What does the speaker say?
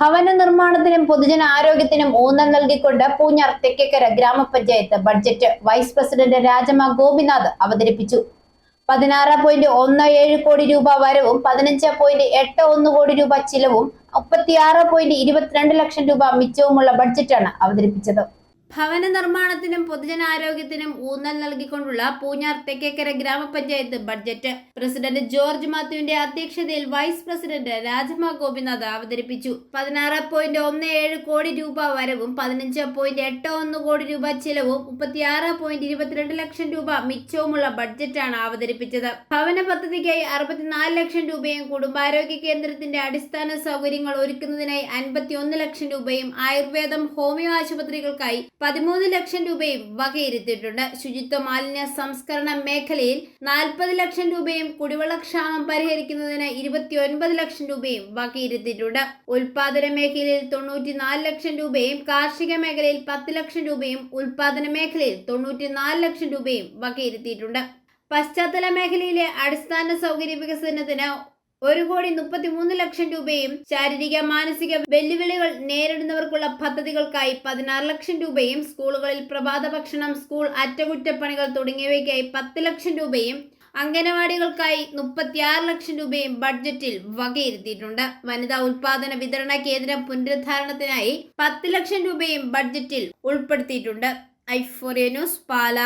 ഭവന നിർമ്മാണത്തിനും പൊതുജന ആരോഗ്യത്തിനും ഊന്നൽ നൽകിക്കൊണ്ട് പൂഞ്ഞാർ തെക്കേക്കര ഗ്രാമപഞ്ചായത്ത് budget vice president Rajamma Gopinath അവതരിപ്പിച്ചു. പതിനാറ് പോയിന്റ് ഒന്ന് ഏഴ് കോടി രൂപ വരവും പതിനഞ്ച് പോയിന്റ് എട്ട് ഒന്ന് കോടി രൂപ ചിലവും മുപ്പത്തിയാറ് പോയിന്റ് ഇരുപത്തിരണ്ട് ലക്ഷം രൂപ മിച്ചവുമുള്ള ബഡ്ജറ്റാണ് അവതരിപ്പിച്ചത്. ഭവന നിർമ്മാണത്തിനും പൊതുജനാരോഗ്യത്തിനും ഊന്നൽ നൽകിക്കൊണ്ടുള്ള പൂഞ്ഞാർ തെക്കേക്കര ഗ്രാമപഞ്ചായത്ത് ബഡ്ജറ്റ്. പ്രസിഡന്റ് ജോർജ് മാത്യുവിന്റെ അധ്യക്ഷതയിൽ വൈസ് പ്രസിഡന്റ് രാജമ ഗോപിനാഥ് അവതരിപ്പിച്ചു. പതിനാറ് പോയിന്റ് ഒന്ന് ഏഴ് കോടി രൂപ വരവും പതിനഞ്ച് പോയിന്റ് എട്ട് ഒന്ന് കോടി രൂപ ചിലവും മുപ്പത്തിയാറ് പോയിന്റ് ഇരുപത്തിരണ്ട് ലക്ഷം രൂപ മിച്ചവുമുള്ള ബഡ്ജറ്റാണ് അവതരിപ്പിച്ചത്. ഭവന പദ്ധതിക്കായി അറുപത്തിനാല് ലക്ഷം രൂപയും കുടുംബാരോഗ്യ കേന്ദ്രത്തിന്റെ അടിസ്ഥാന സൗകര്യങ്ങൾ ഒരുക്കുന്നതിനായി അൻപത്തിയൊന്ന് ലക്ഷം രൂപയും ആയുർവേദം ഹോമിയോ ആശുപത്രികൾക്കായി പതിമൂന്ന് ലക്ഷം രൂപയും വകയിരുത്തിയിട്ടുണ്ട്. ശുചിത്വ മാലിന്യ സംസ്കരണ മേഖലയിൽ നാൽപ്പത് ലക്ഷം രൂപയും കുടിവെള്ളക്ഷാമം പരിഹരിക്കുന്നതിന് ഇരുപത്തിയൊൻപത് ലക്ഷം രൂപയും വകയിരുത്തിയിട്ടുണ്ട്. ഉൽപാദന മേഖലയിൽ തൊണ്ണൂറ്റിനാല് ലക്ഷം രൂപയും കാർഷിക മേഖലയിൽ പത്ത് ലക്ഷം രൂപയും ഉൽപാദന മേഖലയിൽ തൊണ്ണൂറ്റിനാല് ലക്ഷം രൂപയും വകയിരുത്തിയിട്ടുണ്ട്. പശ്ചാത്തല മേഖലയിലെ അടിസ്ഥാന സൗകര്യ വികസനത്തിന് ഒരു കോടി മുപ്പത്തിമൂന്ന് ലക്ഷം രൂപയും ശാരീരിക മാനസിക വെല്ലുവിളികൾ നേരിടുന്നവർക്കുള്ള പദ്ധതികൾക്കായി പതിനാറ് ലക്ഷം രൂപയും സ്കൂളുകളിൽ പ്രഭാത ഭക്ഷണം സ്കൂൾ അറ്റകുറ്റപ്പണികൾ തുടങ്ങിയവയ്ക്കായി പത്ത് ലക്ഷം രൂപയും അംഗനവാടികൾക്കായി മുപ്പത്തിയാറ് ലക്ഷം രൂപയും ബഡ്ജറ്റിൽ വകയിരുത്തിയിട്ടുണ്ട്. വനിതാ ഉൽപാദന വിതരണ കേന്ദ്രം പുനരുദ്ധാരണത്തിനായി പത്ത് ലക്ഷം രൂപയും ബഡ്ജറ്റിൽ ഉൾപ്പെടുത്തിയിട്ടുണ്ട്. ഐഫോറിയ ന്യൂസ് പാല.